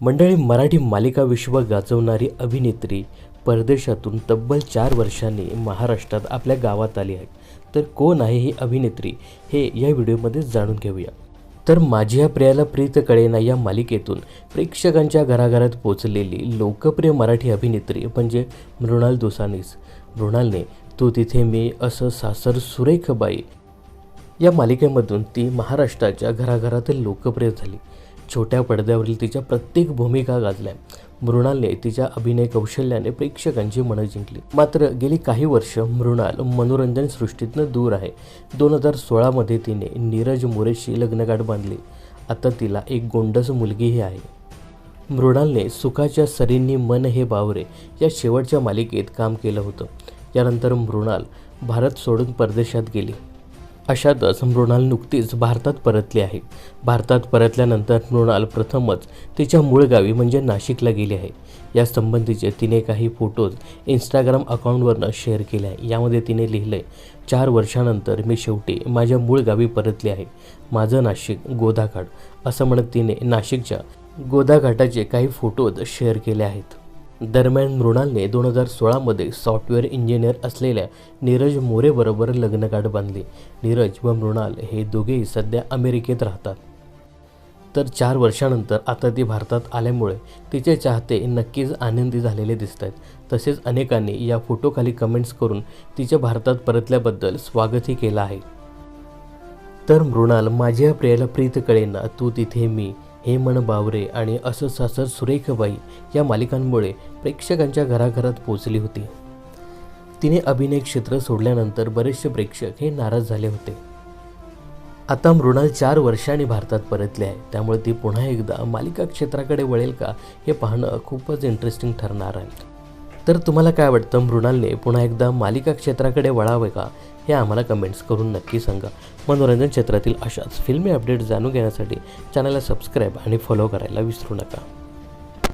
मंडळी मराठी मालिका विश्व गाजवणारी अभिनेत्री परदेशातून तब्बल चार वर्षांनी महाराष्ट्रात आपल्या गावात आली आहे. तर कोण आहे ही अभिनेत्री हे या व्हिडिओमध्ये जाणून घेऊया. तर माझी या प्रियाला प्रीत कळेना या मालिकेतून प्रेक्षकांच्या घराघरात पोचलेली लोकप्रिय मराठी अभिनेत्री म्हणजे मृणाल दोसानीस. मृणालने तू तिथे मी असं सासर सुरेख बाई या मालिकेमधून ती महाराष्ट्राच्या घराघरात लोकप्रिय झाली. छोट्या पडद्यावरील तिच्या प्रत्येक भूमिका गाजल्या. मृणालने तिच्या अभिनय कौशल्याने प्रेक्षकांची मनं जिंकली. मात्र गेली काही वर्ष मृणाल मनोरंजन सृष्टीतनं दूर आहे. दोन हजार सोळामध्ये तिने नीरज मोरेशी लग्नगाठ बांधली. आता तिला एक गोंडस मुलगीही आहे. मृणालने सुखाच्या सरींनी मन हे बावरे या शेवटच्या मालिकेत काम केलं होतं. यानंतर मृणाल भारत सोडून परदेशात गेली. अशातच मृणाल नुकतीच भारतात परतली आहे. भारतात परतल्यानंतर मृणाल प्रथमच तिच्या मूळ गावी म्हणजे नाशिकला गेली आहे. या संबंधीचे तिने काही फोटोज इंस्टाग्राम अकाउंटवरनं शेअर केले आहे. यामध्ये तिने लिहिलं आहे चार वर्षानंतर मी शेवटी माझ्या मूळ गावी परतले आहे. माझं नाशिक गोदाघाट असं म्हणत तिने नाशिकच्या गोदाघाटाचे काही फोटोज शेअर केले आहेत. दरम्यान मृणालने दोन हजार सोळामध्ये सॉफ्टवेअर इंजिनियर असलेल्या नीरज मोरेबरोबर लग्नगाठ बांधली. नीरज व मृणाल हे दोघेही सध्या अमेरिकेत राहतात. तर चार वर्षानंतर आता ती भारतात आल्यामुळे तिचे चाहते नक्कीच आनंदी झालेले दिसत आहेत तसेच अनेकांनी या फोटोखाली कमेंट्स करून तिच्या भारतात परतल्याबद्दल स्वागतही केलं आहे. तर मृणाल माझ्या प्रियाला प्रीत कळेना तू तिथे मी हे मन बावरे आणि असं सासर सुरेखबाई या मालिकांमुळे प्रेक्षकांच्या घराघरात पोचली होती. तिने अभिनय क्षेत्र सोडल्यानंतर बरेचसे प्रेक्षक हे नाराज झाले होते. आता मृणाल चार वर्षांनी भारतात परतले आहे. त्यामुळे ती पुन्हा एकदा मालिका क्षेत्राकडे वळेल का हे पाहणं खूपच इंटरेस्टिंग ठरणार आहे. तर तुम्हाला काय वाटतं मृणालने पुन्हा एकदा मालिका क्षेत्राकडे वळावे का? हे आम्हाला कमेंट्स करून नक्की सांगा. मनोरंजन क्षेत्रातील अशाच फिल्मी अपडेट जाणून घेण्यासाठी चॅनलला सबस्क्राईब आणि फॉलो करायला विसरू नका.